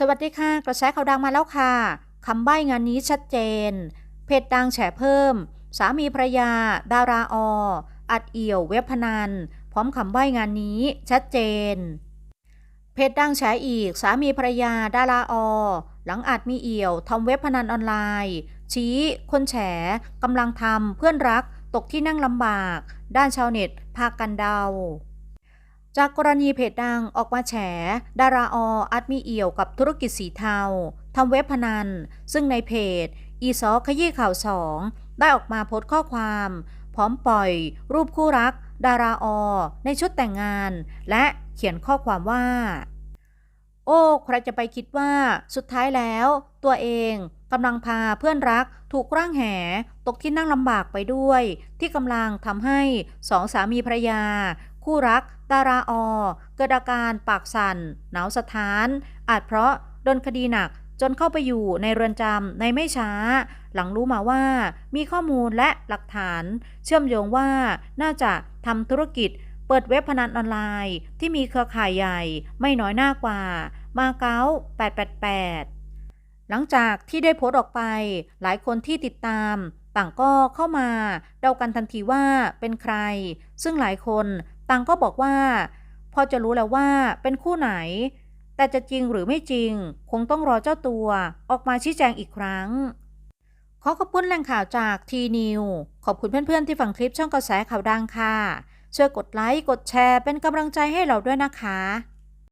สวัสดีค่ะ กระแสข่าวดังมาแล้วค่ะคำใบ้งานนี้ชัดเจน เพจดังแฉเพิ่ม สามีภรรยา ดาราออัดเอี่ยวเว็บพนัน พร้อมคำใบ้งานนี้ชัดเจน เพจดังแฉอีก สามีภรรยา ดาราอ หลังอาจมีเอี่ยวทำเว็บพนันออนไลน์ ชี้ คนแฉกำลังทำเพื่อนรักตกที่นั่งลำบาก ด้านชาวเน็ตพากันเดา จากกรณีเพจดังออกมาแฉ ดาราออัดมีเอี่ยวกับธุรกิจสีเทาทำเว็บพนัน ซึ่งในเพจ อีซอขยี้ข่าวสองได้ออกมาโพสต์ข้อความ พร้อมปล่อย รูปคู่รัก ดาราอในชุดแต่งงาน และเขียนข้อความว่า โอ้ใครจะไปคิดว่าสุดท้ายแล้ว ตัวเองกำลังพาเพื่อนรักถูกร่างแห ตกที่นั่งลำบากไปด้วย ที่กำลังทำให้สองสามีภรรยา คู่รัก ดาราอเกิดอาการปากสั่น หนาวสะท้าน อาจเพราะโดนคดีหนักจนเข้าไปอยู่ในเรือนจำในไม่ช้า หลังรู้มาว่ามีข้อมูลและหลักฐาน เชื่อมโยงว่าน่าจะทำธุรกิจ เปิดเว็บพนันออนไลน์ ที่มีเครือข่ายใหญ่ไม่น้อยหน้ากว่า มาเก๊า888 หลังจากที่ได้โพสต์ออกไป หลายคนที่ติดตาม ต่างก็เข้ามา เดากันทันทีว่าเป็นใคร ซึ่งหลายคน ต่างก็บอกว่า พอจะรู้แล้วว่าเป็นคู่ไหน แต่จะจริงหรือไม่จริง คงต้องรอเจ้าตัวออกมาชี้แจงอีกครั้ง ขอขอบคุณแหล่งข่าวจากทีนิวขอบคุณเพื่อนๆที่ฟังคลิปช่องกระแสข่าวดังค่ะช่วยกดไลค์กดแชร์เป็นกำลังใจให้เราด้วยนะคะ